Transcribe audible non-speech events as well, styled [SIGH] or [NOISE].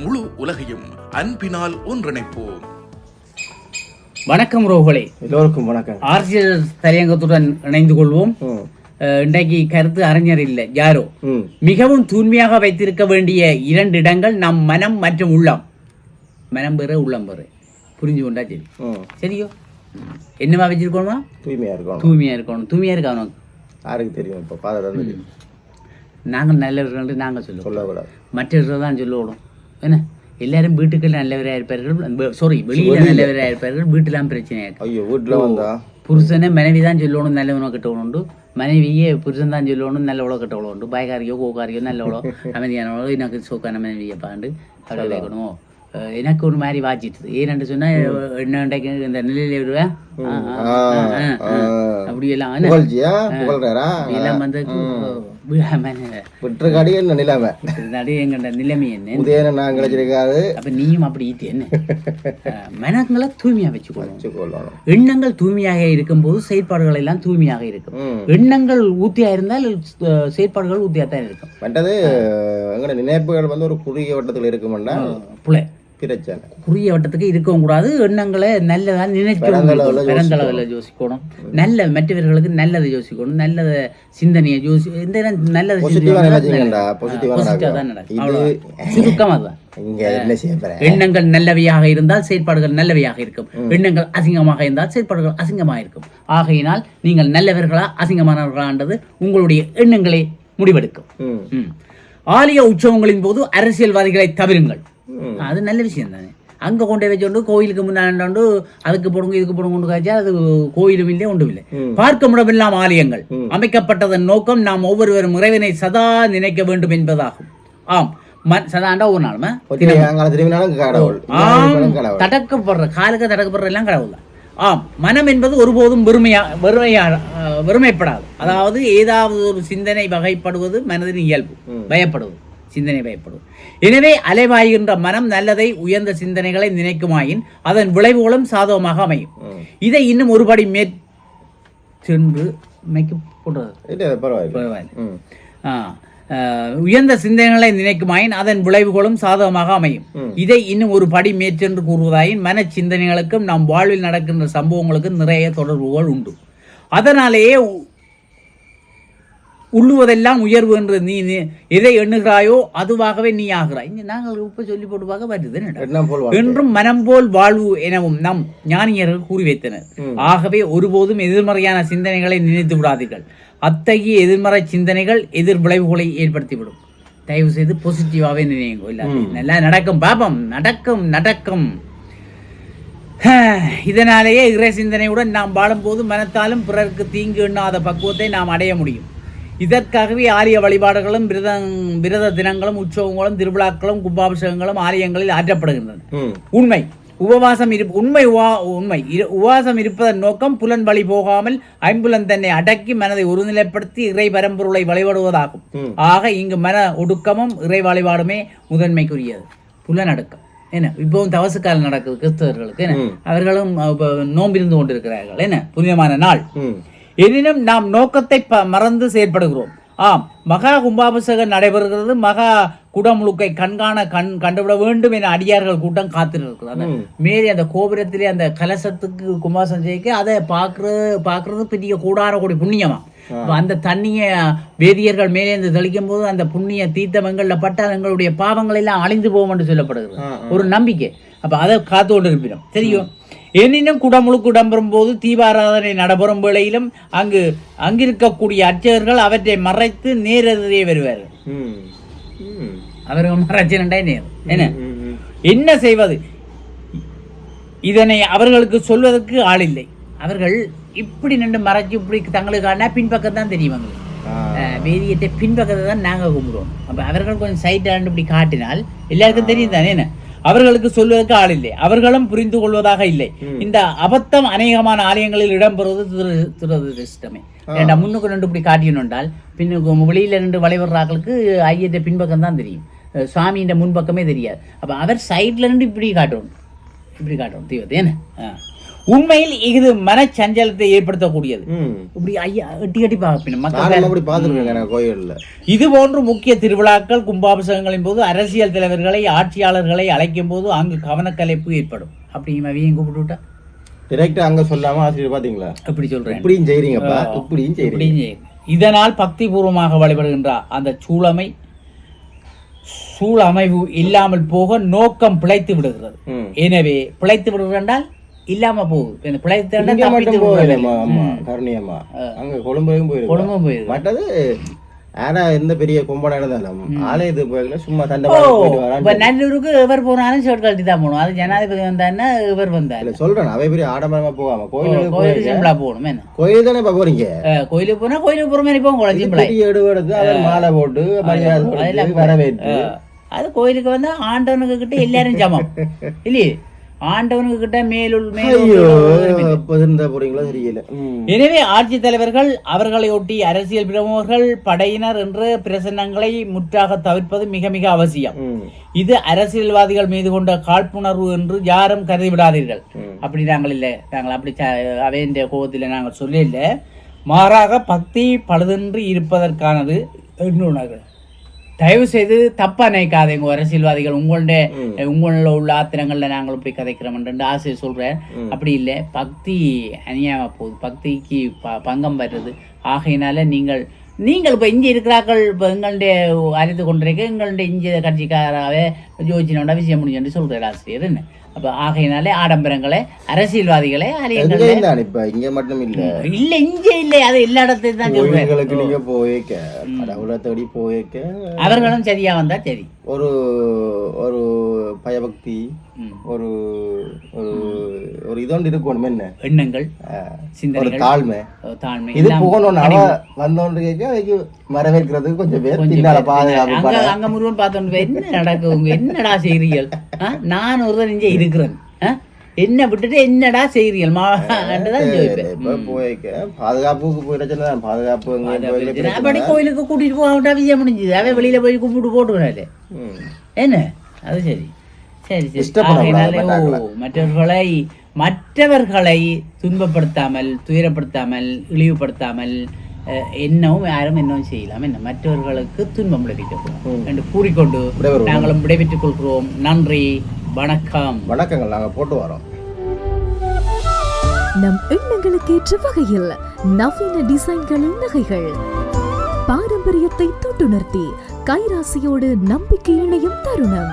முழு உலகையும் அன்பினால் ஒன்றிணைப்போம். வணக்கம் ரோகலே எல்லோருக்கும் வணக்கம். ஆர்சிஎல் தலையங்கத்துடன் இணைந்து கொள்வோம். இன்றைக்கு கருத்து அறிஞர் இல்லை யாரோ. மிகவும் தூய்மையாக வைத்திருக்க வேண்டிய இரண்டு இடங்கள் நம் மனம் மற்றும் உள்ளம். மனம் பெற உள்ளம் பெற புரிஞ்சு கொண்டா சரி. சரியோ? என்னவா வச்சிருக்கணுமா தூய்மையா இருக்கணும். தூய்மையா இருக்கணும். தூய்மையா இருக்கா உனக்கு யாருக்கு தெரியும்? இப்போ தெரியும் நாங்கள் நல்லவர்கள் நாங்கள் சொல்லுவோம். சொல்லக்கூடாது. மற்றவர்கள் தான் சொல்லணும் என்ன? எல்லாரும் வீட்டுக்கு நல்லவராக இருப்பார்கள். சாரி வெளியில நல்லவராக இருப்பார்கள். வீட்டுலாம் பிரச்சனையாக இருக்கு. ஐயோ வீட்டில் வந்தா? புருஷனை மனைவி தான் சொல்லணும் நல்லவனோ கெட்டவனுண்டு மனைவியே புருஷன் தான் சொல்லணும் நல்லவளோ கெட்டவளோ உண்டு. பாய்காரியோ கோக்காரியோ நல்லவளோ [LAUGHS] அமைதியானவளோ எனக்கு சோக்கான மனைவியை பாண்டு அப்படி அஹ் எனக்கு ஒரு மாதிரி வாச்சிட்டு ஏன்னு சொன்னா என்ன இந்த நிலையில விடுவேன். அப்படி எல்லாம் வந்து விட்டுருக்காடி என்ன நிலைமை? நடு எங்கட நிலைமை என்ன? உதயன நான் கிடைச்சிருக்காது அப்ப நீயும் அப்படி ஈட்டு என்ன? மனங்களை தூய்மையா எண்ணங்கள் தூய்மையாக இருக்கும்போது செயற்பாடுகள் எல்லாம் தூய்மையாக இருக்கும். எண்ணங்கள் ஊத்தியா இருந்தால் செயற்பாடுகள் ஊத்தியா தான் இருக்கும். மற்றது எங்களோட நினைப்புகள் வந்து ஒரு குறுகிய வட்டத்தில் இருக்குமென்னா புலை. பிரச்சனை. குறுகிய வட்டத்துக்கு இருக்கவும் கூடாது. எண்ணங்களை நல்லதா பிறந்தளவுல நினைச்சு பிறந்தளவில் யோசிக்கணும். நல்ல மற்றவர்களுக்கு நல்லதை யோசிக்கணும். நல்லத சிந்தனையை யோசி இந்த நல்லதை பாசிட்டிவா தான் எண்ணங்கள் நல்லவையாக இருந்தால் செயற்பாடுகள் நல்லவையாக இருக்கும். எண்ணங்கள் அசிங்கமாக இருந்தால் செயற்பாடுகள் அசிங்கமாக இருக்கும். ஆகையினால் நீங்கள் நல்லவர்களா அசிங்கமானவர்களான்றது உங்களுடைய எண்ணங்களை முடிவெடுக்கும். ஆலய உற்சவங்களின் போது அரசியல்வாதிகளை தவிருங்கள். அது நல்ல விஷயம் தானே. அங்கே கொண்டு வச்சோண்டு கோயிலுக்கு முன்னாண்டு அதுக்கு போடுங்க இதுக்கு போடுங்க கொண்டு காய்ச்சா அது கோயிலும் இல்லை ஒன்றும் இல்லை. பார்க்க முடியெல்லாம் ஆலயங்கள். அமைக்கப்பட்டதன் நோக்கம் நாம் ஒவ்வொருவரும் இறைவனை சதா நினைக்க வேண்டும் என்பதாகும். ஆம். சதாண்டா ஒரு நாளுமா தடக்கப்படுற காலுக்கு தடக்கப்படுற எல்லாம் கடவுள் தான். ஆம். மனம் என்பது ஒருபோதும் வெறுமையா வெறுமையா வெறுமைப்படாது. அதாவது ஏதாவது ஒரு சிந்தனை வகைப்படுவது மனதின் இயல்பு. பயப்படுவது. சிந்தனை பயப்படுவது எனவே அலைவாய்கின்ற மனம் நல்லதை உயர்ந்த சிந்தனைகளை நினைக்குமாயின் அதன் விளைவுகளும் சாதகமாக அமையும். இதை இன்னும் ஒருபடி மேற் சென்று உயர்ந்த சிந்தனைகளை நினைக்குமாயின் அதன் விளைவுகளும் சாதகமாக அமையும். இதை இன்னும் ஒரு படி மேற்சென்று கூறுவதாயின் மன சிந்தனைகளுக்கும் நம் வாழ்வில் நடக்கின்ற சம்பவங்களுக்கும் நிறைய தொடர்புகள் உண்டு. அதனாலேயே உள்ளுவதெல்லாம் உயர்வு என்று நீ எதை எண்ணுகிறாயோ அதுவாகவே நீ ஆகிறாய். இங்க நாங்கள் இப்ப சொல்லி பார்க்க வருது. என்றும் மனம் போல் வாழ்வு எனவும் நம் ஞானியர்கள் கூறி வைத்தனர். ஆகவே ஒருபோதும் எதிர்மறையான சிந்தனைகளை நினைத்து விடாதீர்கள். அத்தகைய எதிர்மறை சிந்தனைகள் எதிர் விளைவுகளை ஏற்படுத்திவிடும். தயவு செய்து பாசிட்டிவாவே நினையுங்க இல்ல நல்லா நடக்கும் பாபம். நடக்கும் நடக்கும். இதனாலேயே இறை சிந்தனையுடன் நாம் வாழும்போது மனத்தாலும் பிறருக்கு தீங்கு எண்ணாத பக்குவத்தை நாம் அடைய முடியும். இதற்காகவே ஆலய வழிபாடுகளும் விரத விரத தினங்களும் உற்சவங்களும் திருவிழாக்களும் கும்பாபிஷேகங்களும் ஆலயங்களில் ஆற்றப்படுகின்றன. உண்மை. உபவாசம் இரு உண்மை உவா- உண்மை. உபவாசம் இருப்பதன் நோக்கம் புலன் வழி போகாமல் ஐம்புலன் தன்னை அடக்கி மனதை ஒருநிலைப்படுத்தி இறை பரம்பொருளை வழிபடுவதாகும். ஆக இங்கு மன ஒடுக்கமும் இறை வழிபாடுமே முதன்மைக்குரியது. புலனடக்கம் என்ன? இப்பவும் தவசு காலம் நடக்குது கிறிஸ்தவர்களுக்கு என்ன. அவர்களும் நோம்பிருந்து கொண்டிருக்கிறார்கள் என்ன? புனிதமான நாள். எனினும் நாம் நோக்கத்தை ப- மறந்து செயற்படுகிறோம். ஆம் மகா கும்பாபிஷேகம் நடைபெறுகிறது. மகா குடமுழுக்கை கண்காண கண் கண்டுவிட வேண்டும் என அடியார்கள் கூட்டம் காத்திருக்கிறது. ம். மேலே அந்த கோபுரத்திலே அந்த கலசத்துக்கு கும்பாசம் செய்ய அதை பார்க்கறது பார்க்கறது பெரிய கூடார கூடி புண்ணியமா. அந்த தண்ணியை வேதியர்கள் மேலே இருந்து தெளிக்கும் போது அந்த புண்ணிய தீர்த்தமங்களில் பட்டால் எங்களுடைய பாவங்கள் எல்லாம் அழிந்து போகும் என்று சொல்லப்படுகிறது. ஒரு நம்பிக்கை. அப்ப அதை காத்து கொண்டு இருப்பினோம் தெரியும்? எனினும் குடமுழுக்கு இடம்பெறும் போது தீபாராதனை நடைபெறும் வேளையிலும் அங்கு அங்கிருக்கக்கூடிய அர்ச்சகர்கள் அவற்றை மறைத்து நேரெதிரே வருவார்கள் ம் அவர்கள் மறைச்சினண்டே நேர். என்ன. என்ன செய்வது? இதனை அவர்களுக்கு சொல்வதற்கு ஆள் இல்லை. அவர்கள் இப்படி நின்று மறைச்சு இப்படி தங்களுக்கான பின்பக்கம் தான் தெரியும் அவங்களுக்கு வேதியத்தை பின்பக்கத்தை தான் நாங்கள் கும்பிடுவோம். அப்போ அவர்கள் கொஞ்சம் சைட்டாண்டு இப்படி காட்டினால் எல்லாருக்கும் தெரியும் தானே என்ன? அவர்களுக்கு சொல்வதற்கு ஆள் இல்லை. அவர்களும் புரிந்து கொள்வதாக இல்லை. இந்த அபத்தம் அநேகமான ஆலயங்களில் இடம்பெறுவது துர- துரதிருஷ்டமே. ஏண்டா முன்னுக்கு ரெண்டு இப்படி காட்டியணுண்டால் பின்னுக்கு வெளியில ரெண்டு வளைவர்றாக்களுக்கு ஐயத்தை பின்பக்கம் தான் தெரியும். சுவாமியின் முன்பக்கமே தெரியாது. அப்ப அவர் சைட்ல இருந்து இப்படி காட்டணும் இப்படி என்ன? ஆ. உண்மையில் இது மனச்சஞ்சலத்தை ஏற்படுத்தக்கூடியது. இப்படி ஐயா எட்டி அப்படி பார்த்துருக்கேன் எனக்கு கோயிலில். இது போன்று முக்கிய திருவிழாக்கள் கும்பாபிஷேகங்களின் போது அரசியல் தலைவர்களை ஆட்சியாளர்களை அழைக்கும் போது அங்கு கவனக்கலைப்பு ஏற்படும். அப்படியும் அவையும் கூப்பிட்டு விட்டா? டிரெக்டாக அங்கே சொல்லாமல் ஆசிரியர் பார்த்தீங்களா எப்படி சொல்றேன். இப்படியும் செய்கிறீங்கப்பா இப்படியும் செய்யுங்க. இதனால் பக்திபூர்வமாக வழிபடுகின்ற அந்த சூழமை சூழமைவு இல்லாமல் போக நோக்கம் பிழைத்து விடுகிறது. எனவே பிழைத்து விடுகிறதால் இல்லாம போகுது இந்த பிழைத்து இங்க விட்டால் மட்டும் போகலம்மா கருணியம்மா. அங்க கொழும்புலையும் போயிருக்கு. குடும்பம் போயிடுது மற்றது ஆனா எந்த பெரிய கும்பனா இருந்தாலும் ஆலயத்துக்கு போகல சும்மா வரான்னு இப்ப நல்லூருக்கு எவர் போனாலும் ஷர்ட் கழட்டி தான் போகணும். அது ஜனாதிபதி வந்தாருன்னா இவர் வந்தாரு? இல்ல சொல்றேன் அவை பெரிய ஆடம்பரமா போகாம. கோயிலுக்கு கோயிலுக்கு சிம்பிளா போகணும் என்ன? கோயில் தானே இப்ப போறீங்க? கோயிலுக்கு போனா கோயிலுக்கு போற மாதிரி போங்க குழந்தை சிம்பிளா பெரிய எடுவெடுத்து அவர் மாலை போட்டு மரியாதை வரவேற்று. அது கோயிலுக்கு வந்தா ஆண்டவனுக்கு கிட்ட எல்லாரும் சமம். இல்லையே? ஆண்டவனுக்கு கிட்ட மேலுள் தெரியல. எனவே ஆட்சித் தலைவர்கள் அவர்களை ஒட்டி அரசியல் பிரமுகர்கள் படையினர் என்ற பிரசன்னங்களை முற்றாக தவிர்ப்பது மிக மிக அவசியம். இது அரசியல்வாதிகள் மீது கொண்ட காழ்ப்புணர்வு என்று யாரும் கருதி விடாதீர்கள். அப்படி நாங்கள் இல்லை. நாங்கள் அப்படி அவையின் கோபத்தில் நாங்கள் சொல்லல மாறாக பக்தி பழுதின்றி இருப்பதற்கானது இன்னொன்று. தயவு செய்து தப்பா நினைக்காதீங்க அரசியல்வாதிகள் உங்களுடைய உங்களில் உள்ள ஆத்திரங்களில் நாங்களும் போய் கதைக்கிறோம் ஆசையை சொல்றேன் அப்படி இல்லை. பக்தி அநியாயமா போகுது. பக்திக்கு ப- பங்கம் வருது ஆகையினால நீங்கள் நீங்கள் இப்போ இங்கே இருக்கிறார்கள் இப்போ எங்களுடைய அறிந்து கொண்டிருக்க எங்களுடைய இங்கே கட்சிக்காராகவே யோசிச்சோண்டா விஷயம் முடிஞ்சு சொல்கிறார் ஆசிரியர் என்ன? அப்போ ஆகையினாலே ஆடம்பரங்களை அரசியல்வாதிகளை தான் இப்ப இங்க மட்டும் இல்ல. இல்லை இங்கே இல்லை அது எல்லா இடத்தையும் தான் சொல்றேன். கோயில்களுக்கு நீங்க போயிருக்க கடவுளை தேடி போயிருக்க அவர்களும் சரியா வந்தா சரி. ஒரு ஒரு பயபக்தி. ஒரு ஒரு ஒரு இதொண்டு இருக்கணும் என்ன? எண்ணங்கள் ஒரு தாழ்மை. தாழ்மை இது போகணும் வந்தோன்னு கேட்க அதுக்கு வரவேற்கிறதுக்கு கொஞ்சம் பேர் பின்னால பாதுகாப்பு அங்க முருகன் பார்த்தோன்னு என்ன நடக்குங்க என்னடா செய்றீர்கள்? ஆ? நான் ஒருத்தன் இங்கே இருக்கிறேன்? என்ன விட்டுட்டு என்னடா போயிருக்க பாதுகாப்புக்கு போயிடுச்சுன்னா பாதுகாப்பு அப்படி. கோயிலுக்கு கூட்டிட்டு போக விஷயம் முடிஞ்சுது. அவன் வெளியில போய் கும்பிட்டு போட்டுறாரு ம். என்ன? அது சரி. சரி சரி. மற்றவர்களை மற்றவர்களை துன்பப்படுத்தாமல் துயரப்படுத்தாமல் இழிவுபடுத்தாமல் என்னவும் யாரும் என்னவும் செய்யலாம். என்ன மற்றவர்களுக்கு துன்பம் விளைவிக்கக்கூடாது. என்று கூறிக்கொண்டு. நாங்களும் விடைபெற்றுக் கொள்கிறோம் நன்றி வணக்கம். வணக்கங்கள். நாங்க போட்டு வரோம். நம் எண்ணங்களுக்கேற்ற வகையில் நவீன டிசைன்களில் நகைகள். பாரம்பரியத்தை தொட்டுணர்த்தி கைராசியோடு நம்பிக்கை இணையும் தருணம்.